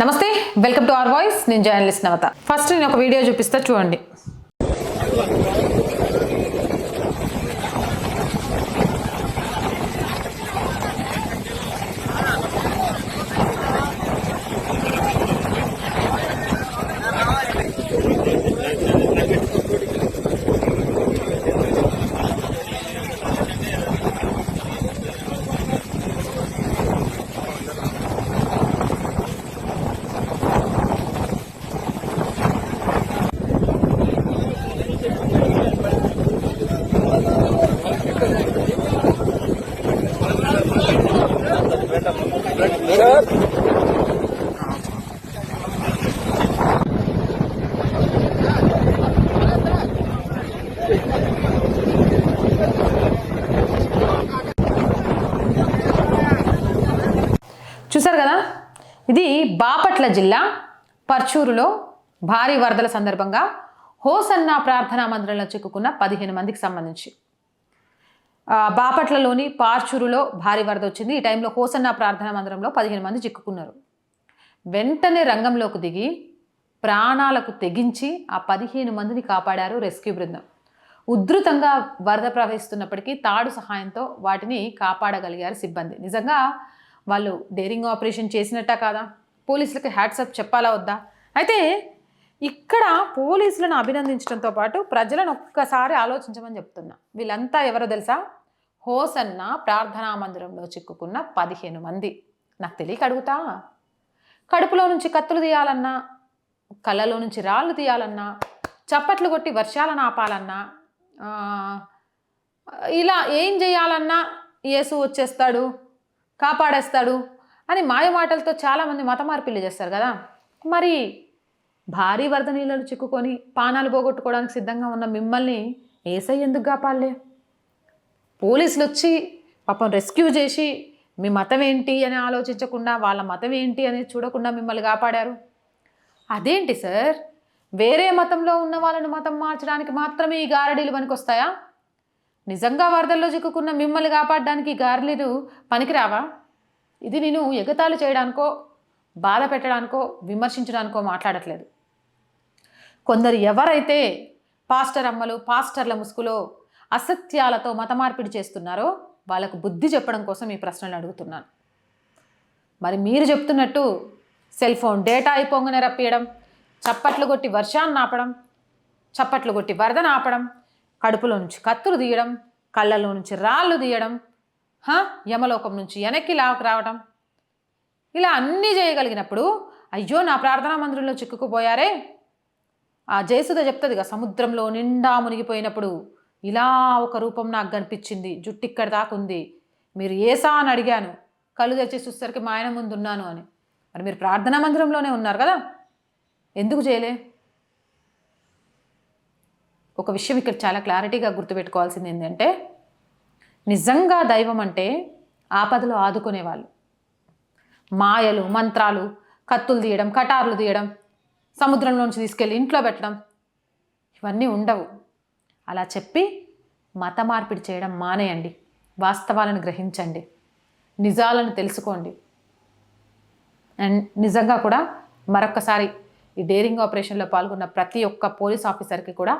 నమస్తే welcome to our voice. నేను journalist నవత. First నేను ఒక వీడియో చూపిస్తా చూడండి. చూసారు కదా? ఇది బాపట్ల జిల్లా పర్చూరులో భారీ వరదల సందర్భంగా హోసన్న ప్రార్థనా మందిరంలో చిక్కుకున్న పదిహేను మందికి సంబంధించి. బాపట్లలోని పార్చూరులో భారీ వరద వచ్చింది. ఈ టైంలో హోసన్న ప్రార్థనా మందిరంలో పదిహేను మంది చిక్కుకున్నారు. వెంటనే రంగంలోకి దిగి ప్రాణాలకు తెగించి ఆ పదిహేను మందిని కాపాడారు రెస్క్యూ బృందం. ఉధృతంగా వరద ప్రవహిస్తున్నప్పటికీ తాడు సహాయంతో వాటిని కాపాడగలిగారు సిబ్బంది. నిజంగా వాళ్ళు డేరింగ్ ఆపరేషన్ చేసినట్టా కాదా? పోలీసులకు హ్యాట్సప్ చెప్పాలా వద్దా? అయితే ఇక్కడ పోలీసులను అభినందించడంతో పాటు ప్రజలను ఒక్కసారి ఆలోచించమని చెప్తున్నా. వీళ్ళంతా ఎవరో తెలుసా? హోసన్న ప్రార్థనా మందిరంలో చిక్కుకున్న పదిహేను మంది. నాకు తెలియక అడుగుతా. కడుపులో నుంచి కత్తులు తీయాలన్నా కళ్ళలో నుంచి రాళ్ళు తీయాలన్నా చప్పట్లు కొట్టి వర్షాలను ఆపాలన్నా ఇలా ఏం చేయాలన్నా యేసు వచ్చేస్తాడు. కాపాడేస్తాడు అని మాయ మాటలతో చాలామంది మత మార్పిల్లు చేస్తారు కదా. మరి భారీ వరద నీళ్ళను చిక్కుకొని పానాలు పోగొట్టుకోవడానికి సిద్ధంగా ఉన్న మిమ్మల్ని ఏసై ఎందుకు కాపాడలే? పోలీసులు వచ్చి పాపం రెస్క్యూ చేసి మీ మతం ఏంటి అని ఆలోచించకుండా వాళ్ళ మతం ఏంటి అని చూడకుండా మిమ్మల్ని కాపాడారు? అదేంటి సార్? వేరే మతంలో ఉన్న వాళ్ళని మతం మార్చడానికి మాత్రమే ఈ గారడీలు పనికొస్తాయా? నిజంగా వరదల్లో చిక్కుకున్న మిమ్మల్ని కాపాడడానికి గార్లీలు పనికిరావా? ఇది నేను ఎగతాళి చేయడానికో బాధ పెట్టడానికో విమర్శించడానికో మాట్లాడట్లేదు. కొందరు ఎవరైతే పాస్టర్ అమ్మలు పాస్టర్ల ముసుగులో అసత్యాలతో మత మార్పిడి చేస్తున్నారో వాళ్ళకు బుద్ధి చెప్పడం కోసం ఈ ప్రశ్నలు అడుగుతున్నాను. మరి మీరు చెప్తున్నట్టు సెల్ ఫోన్ డేటా అయిపోగానే రప్పియడం చప్పట్లు కొట్టి వర్షాన్ని ఆపడం చప్పట్లు కొట్టి వరదను ఆపడం కడుపులో నుంచి కత్తులు తీయడం కళ్ళలో నుంచి రాళ్ళు తీయడం యమలోకం నుంచి వెనక్కి లావకు రావడం ఇలా అన్నీ చేయగలిగినప్పుడు అయ్యో నా ప్రార్థనా మందిరంలో చిక్కుకుపోయారే. ఆ జయసుధ చెప్తుందిగా సముద్రంలో నిండా మునిగిపోయినప్పుడు ఇలా ఒక రూపం నాకు కనిపించింది జుట్టు ఇక్కడ దాకా ఉంది. మీరు ఏసా అని అడిగాను కళ్ళు తెచ్చి చూసేసరికి మా ఆయన ముందు ఉన్నాను అని. మరి మీరు ప్రార్థనా మందిరంలోనే ఉన్నారు కదా? ఎందుకు చేయలే? ఒక విషయం ఇక్కడ చాలా క్లారిటీగా గుర్తుపెట్టుకోవాల్సింది ఏంటంటే నిజంగా దైవం అంటే ఆపదలో ఆదుకునేవాళ్ళు. మాయలు మంత్రాలు కత్తులు తీయడం కటార్లు తీయడం సముద్రంలోంచి తీసుకెళ్ళి ఇంట్లో పెట్టడం ఇవన్నీ ఉండవు. అలా చెప్పి మత మార్పిడి చేయడం మానేయండి. వాస్తవాలను గ్రహించండి. నిజాలను తెలుసుకోండి. అండ్ నిజంగా కూడా మరొక్కసారి ఈ డేరింగ్ ఆపరేషన్లో పాల్గొన్న ప్రతి ఒక్క పోలీస్ ఆఫీసర్కి కూడా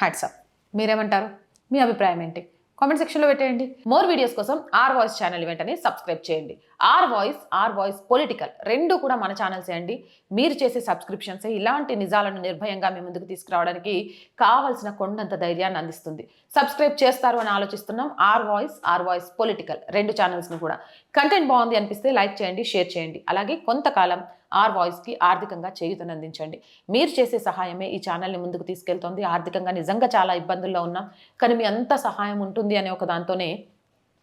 హ్యాట్సప్ మీరేమంటారు? మీ అభిప్రాయం ఏంటి? కామెంట్ సెక్షన్లో పెట్టేయండి. మోర్ వీడియోస్ కోసం ఆర్ వాయిస్ ఛానల్ వెంటనే సబ్స్క్రైబ్ చేయండి. R voice R voice political రెండు కూడా మన ఛానల్స్ అండి? మీరు చేసే సబ్స్క్రిప్షన్స్ ఇలాంటి నిజాలను నిర్భయంగా మీ ముందుకు తీసుకురావడానికి కావాల్సిన కొండంత ధైర్యాన్ని అందిస్తుంది. సబ్స్క్రైబ్ చేస్తారు అని ఆలోచిస్తున్నాం. R voice R voice political రెండు ఛానల్స్ని కూడా. కంటెంట్ బాగుంది అనిపిస్తే లైక్ చేయండి షేర్ చేయండి. అలాగే కొంతకాలం ఆర్ వాయిస్కి ఆర్థికంగా చేయుతనందించండి మీరు చేసే సహాయమే ఈ ఛానల్ని ముందుకు తీసుకెళ్తోంది. ఆర్థికంగా నిజంగా చాలా ఇబ్బందుల్లో ఉన్నాం. కానీ మీ అంత సహాయం ఉంటుంది అనే ఒక దాంతోనే